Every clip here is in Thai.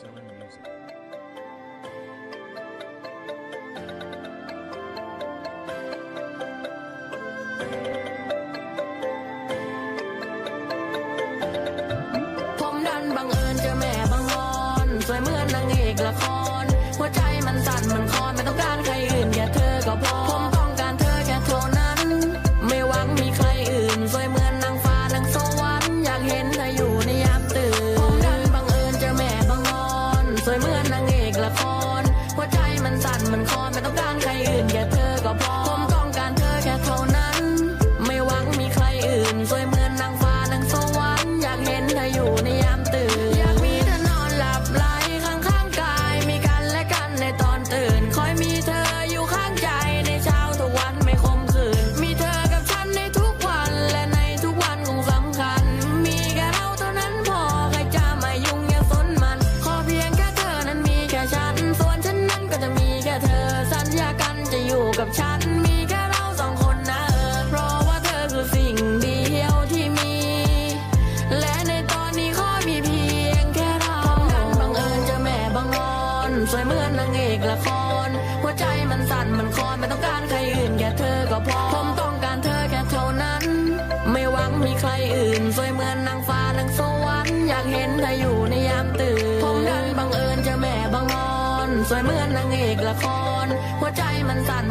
selling music.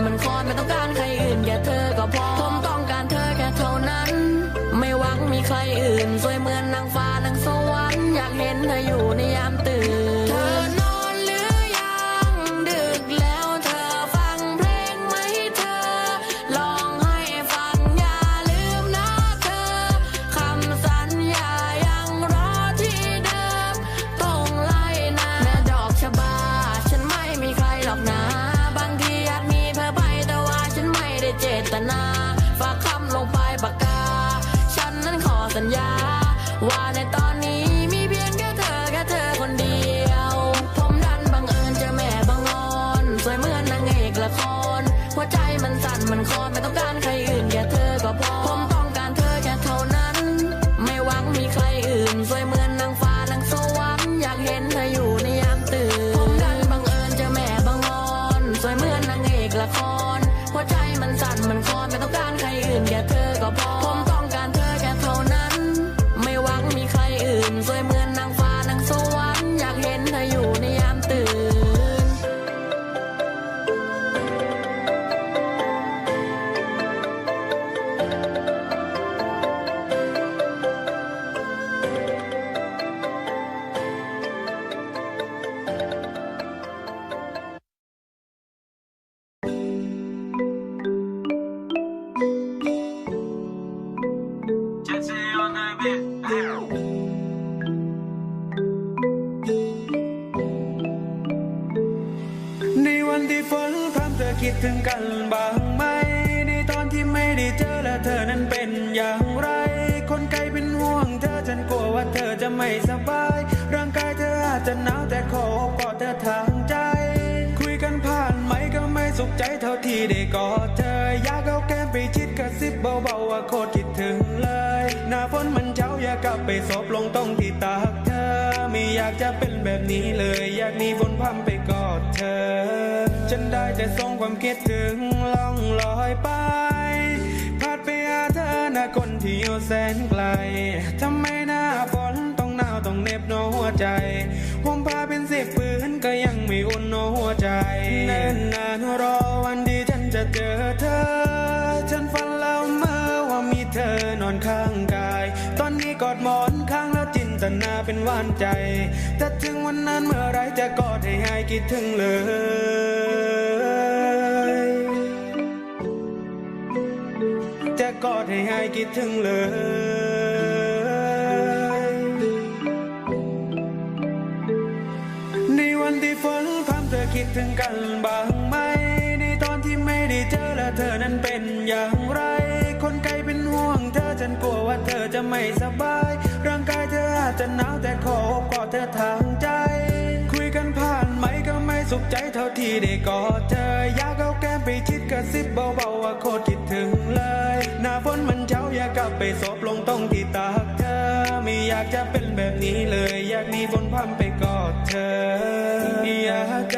มันสั่นคอนไม่ต้องการใครอื่นแค่เธอก็พอผมต้องการเธอแค่เท่านั้น ไม่หวังมีใครอื่น สวยเหมือนนางฟ้านางสวรรค์อยากเห็นเธออยู่ในยามตื่น ถึงกันบ้างไหม ในตอนที่ไม่ได้เจอและเธอนั้นเป็นอย่างไร คนไกลเป็นห่วงเธอฉันกลัวว่าเธอจะไม่สบาย ร่างกายเธออาจจะหนาวแต่ขอโอบกอดเธอทางใจ คุยกันผ่านไหมก็ไม่สุขใจเท่าที่ได้กอดเธอ อยากเอาแก้มไปชิดกระซิบเบาๆว่าโคตรคิดถึงเลย หน้าฝนมันเช้าอยากกลับไปศพลงตรงที่ตากเธอ ไม่อยากจะเป็นแบบนี้เลย อยากหนีฝนพรำไปกอดเธอ ฉันได้แต่ส่งความคิดถึงล่องลอยไปพัดไปหาเธอนะคนที่อยู่แสนไกลทำไมหน้าฝนต้องหนาวต้องเหน็บโนหัวใจผมพาเป็นสิบปืนก็ยังไม่อุ่นโนหัวใจเนิ่นนานรอวันที่ฉันจะเจอเธอ ฉันฝันแล้วเมื่อว่ามีเธอนอนข้างกาย ตอนนี้กอดหมอนข้างแล้วจินตนาเป็นหวานใจถ้าถึงวันนั้นเมื่อไรจะกอดให้หายคิดถึงเลย กอดให้หายคิดถึงเลย ในวันที่ฝนพรำเธอคิดถึงกันบ้างไหม ในตอนที่ไม่ได้เจอและเธอนั้นเป็นอย่างไร คนไกลเป็นห่วงเธอฉันกลัวว่าเธอจะไม่สบาย ร่างกายเธออาจจะหนาวแต่ขออบกอดเธอทางใจ สุขใจเท่าที่ได้กอดเธอ อยากเอาแก้มไปชิดกระซิบเบาๆว่าโคตรคิดถึงเลย หน้าฝนมันเช้าอยากกลับไปสบลงตรงที่ตากเธอ ไม่อยากจะเป็นแบบนี้เลย อยากมีฝนพัมไปกอดเธออยากใจ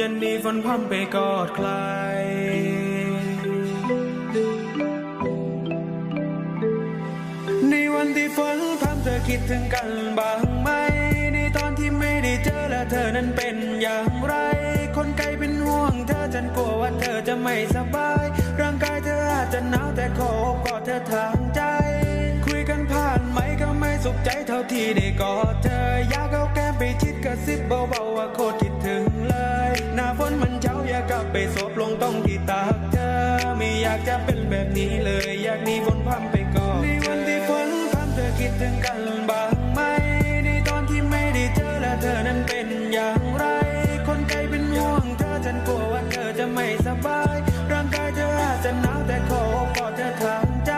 ยันนี้ฝนพร่ำไปกอดใครในวันที่ฝนพรำเธอคิดถึงกันบ้างไหม ในตอนที่ไม่ได้เจอและเธอนั้นเป็นอย่างไร คนไกลเป็นห่วงเธอฉันกลัวว่าเธอจะไม่สบาย ร่างกายเธออาจจะหนาวแต่ขอบกอดเธอทางใจ คุยกันผ่านไหมก็ไม่สุขใจเท่าที่ได้กอดเธออยากเอาแก้มไปชิดกระซิบเบาๆว่าโคตรคิดถึงเลย น้าฝนมันเช้าอยากกลับไปสบลงต้องที่ตากเธอ ไม่อยากจะเป็นแบบนี้เลย อยากหนีฝนพรำไปก่อนในวันที่ฝนพรำเธอคิดถึงกันบ้างไหมในตอนที่ไม่ได้เจอและเธอนั้นเป็นอย่างไร คนไกลเป็นห่วงเธอฉันกลัวว่าเธอจะไม่สบาย ร่างกายเธออาจจะหนาวแต่ขอโอบกอดเธอทางใจ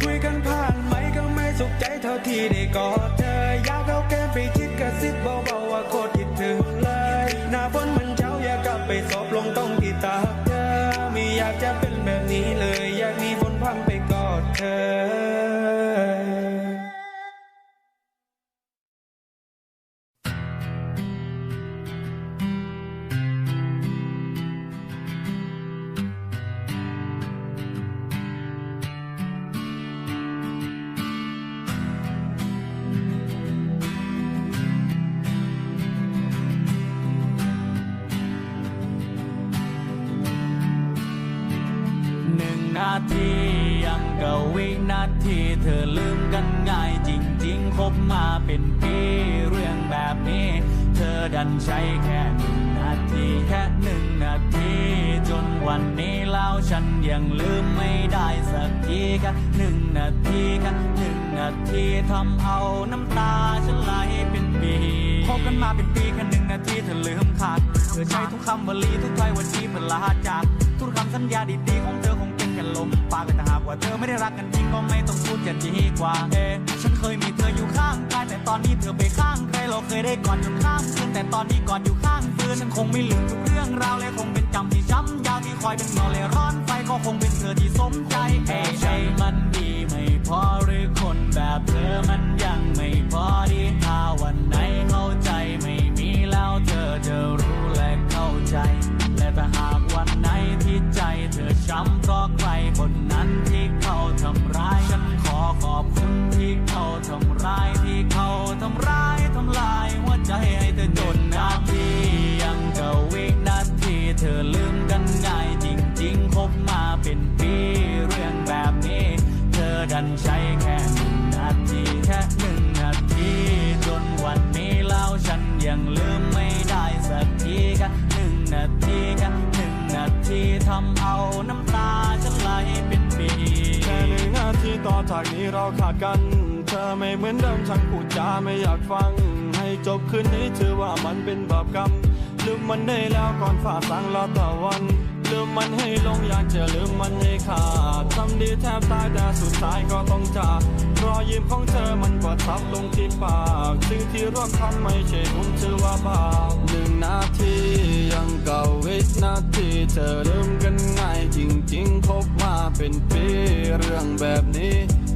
คุยกันผ่านไหมก็ไม่สุขใจเท่าที่ได้กอดเธอ ทียังกับวินาทีเธอลืมกันง่ายจริงๆ คบมาเป็นปีเรื่องแบบนี้ เธอดันใช้แค่หนึ่งนาทีแค่หนึ่งนาที จนวันนี้แล้วฉันยังลืมไม่ได้สักทีแค่หนึ่งนาทีแค่หนึ่งนาทีทำเอาน้ำตาฉันไหลเป็นปีคบกันมาเป็นปีแค่หนึ่งนาทีเธอลืมขาดเธอใช้ทุกคำวลีทุกถ้อยวันชี้เพื่อลาจาก ทุกคำสัญญาดีๆของเธอค ลมปากแต่ถ้าหากว่าเธอไม่ได้รักกันจริงก็ไม่ต้องพูดจะดีกว่าเอะฉันเคยมีเธออยู่ข้างกายแต่ตอนนี้เธอไปข้างใครเราเคยได้กอดจนข้ามคืนแต่ตอนนี้กอดอยู่ข้างฟืนฉันคงไม่ลืมทุกเรื่องราวและคงเป็นจำที่ช้ำยาวที่คอยเป็นเงาเลยร้อนไฟก็คงเป็นเธอที่สมใจเอะใช่มันดีไม่พอหรือคนแบบเธอมันยังไม่พอดีถ้าวัน เขาทำร้ายที่เขาทำร้ายทำลายหัวใจให้เธอจนนาทียังกับวินาทีเธอลืมกันง่ายจริงๆคบมาเป็นปีเรื่องแบบนี้ เธอดันใช้แค่หนึ่งนาทีแค่หนึ่งนาทีจนวันนี้แล้วฉันยังลืมไม่ได้สักทีแค่หนึ่งนาทีแค่หนึ่งนาทีทำเอาน้ำตาฉันไหลเป็นปีแค่หนึ่งนาทีต่อจากนี้เราขาดกัน ธอไม่เหมือนเดิมฉันพูดจาไม่อยากฟัง ให้จบคืนนี้ถือว่ามันเป็นบาปกรรม ลืมมันได้แล้วก่อนฝ่าสังลาตะวัน ลืมมันให้ลงอยากจะลืมมันให้ขาดทำดีแทบตายแต่สุดท้ายก็ต้องจากรอยยิ้มของเธอมันประทับลงที่ปากสิ่งที่ร่วมทำไม่ใช่คุณถือว่าบาปหนึ่งนาทียังเก่าวินาทีเธอลืมกันง่ายจริงๆคบมาเป็นปีเรื่องแบบนี้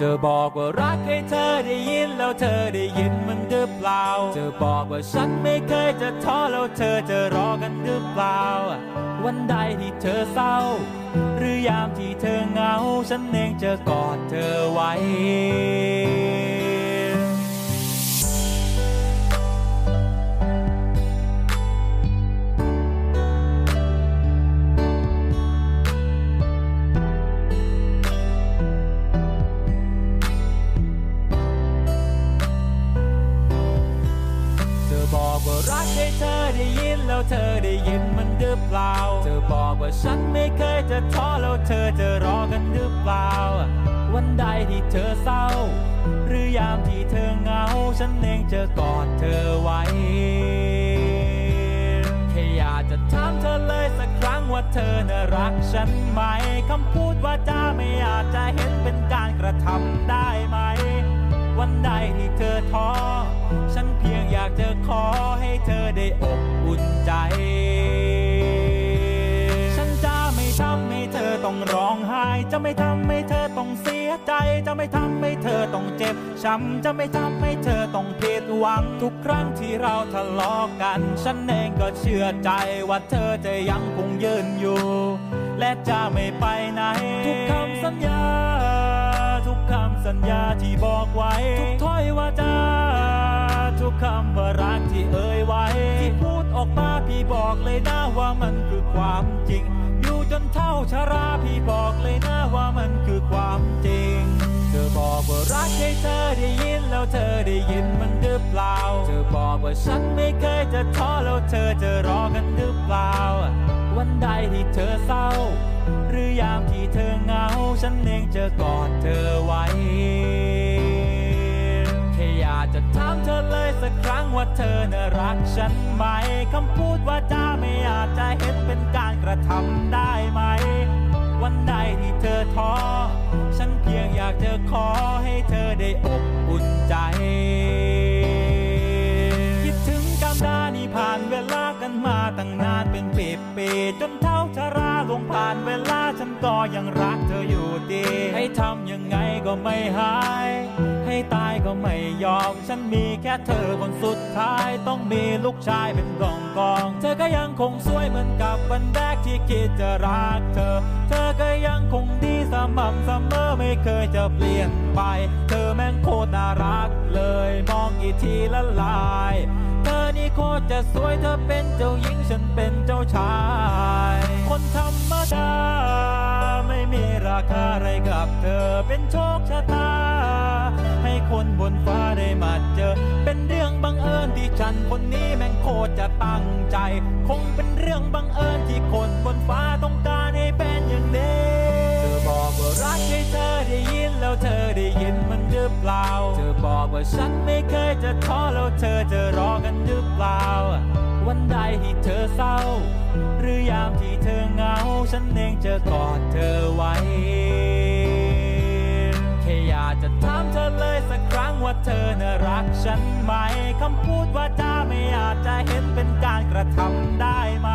เธอบอกว่ารักให้เธอได้ยินแล้วเธอได้ยินมันหรือเปล่า เธอบอกว่าฉันไม่เคยจะท้อแล้วเธอจะรอกันหรือเปล่า วันใดที่เธอเศร้า หรือยามที่เธอเหงา ฉันเองจะกอดเธอไว้ แล้วเธอได้ยินมันหรือเปล่า เธอบอกว่าฉันไม่เคยจะท้อแล้วเธอจะรอกันหรือเปล่า วันใดที่เธอเศร้า หรือยามที่เธอเหงา ฉันเองจะกอดเธอไว้แค่อยากจะถามเธอเลยสักครั้งว่าเธอน่ะรักฉันไหมคำพูดว่าจ้าไม่อาจจะเห็นเป็นการกระทำได้ไหม วันใดที่เธอท้อ ฉันเพียงอยากจะขอให้เธอได้อบอุ่นใจ ฉันจะไม่ทำให้เธอต้องร้องไห้ จะไม่ทำให้เธอต้องเสียใจ จะไม่ทำให้เธอต้องเจ็บช้ำ จะไม่ทำให้เธอต้องผิดหวัง ทุกครั้งที่เราทะเลาะกัน ฉันเองก็เชื่อใจว่าเธอจะยังคงยืนอยู่ และจะไม่ไปไหน ทุกคำสัญญา สัญญาที่บอกไว้ ทุกถ้อยวาจา ทุกคำว่ารักที่เอ่ยไว้ ที่พูดออกมาพี่บอกเลยนะว่ามันคือความจริง อยู่จนเท่าชาราพี่บอกเลยนะว่ามันคือความจริง เธอบอกว่ารักให้เธอได้ยินแล้วเธอได้ยินมันหรือเปล่า บอกว่าฉันไม่เคยจะท้อแล้วเธอจะรอกันหรือเปล่า วันใดที่เธอเศร้า หรือยามที่เธอเหงา ฉันเองจะกอดเธอไว้แค่อยากจะถามเธอเลยสักครั้งว่าเธอน่ะรักฉันไหมคำพูดว่าจ้าไม่อาจจะเห็นเป็นการกระทำได้ไหม วันใดที่เธอท้อฉันเพียงอยากจะขอให้เธอ จนเท่าชราลงผ่านเวลาฉันก็ยังรักเธออยู่ดี ให้ทำยังไงก็ไม่หาย ให้ตายก็ไม่ยอม ฉันมีแค่เธอคนสุดท้ายต้องมีลูกชายเป็นกองกอง เธอก็ยังคงสวยเหมือนกับวันแรกที่คิดจะรักเธอ เธอก็ยังคงดี สม่ำเสมอไม่เคยจะเปลี่ยนไป เธอแม่งโคตรน่ารักเลย มองกี่ทีละลาย เธอนี่โคตรจะสวยเธอเป็นเจ้าหญิงฉันเป็นเจ้าชาย คนธรรมดา ไม่มีราคาอะไรกับเธอเป็นโชคชะตา ให้คนบนฟ้าได้มาเจอ เป็นเรื่องบังเอิญที่ฉันคนนี้แม่งโคตรจะตั้งใจ คงเป็นเรื่องบังเอิญที่คนบนฟ้าต้องการ ฉันไม่เคยจะท้อแล้วเธอจะรอกันหรือเปล่า วันใดที่เธอเศร้า หรือยามที่เธอเหงา ฉันเองจะกอดเธอไว้แค่อยากจะถามเธอเลยสักครั้งว่าเธอน่ะรักฉันไหมคำพูดว่าจ้าไม่อาจจะเห็นเป็นการกระทำได้ไหม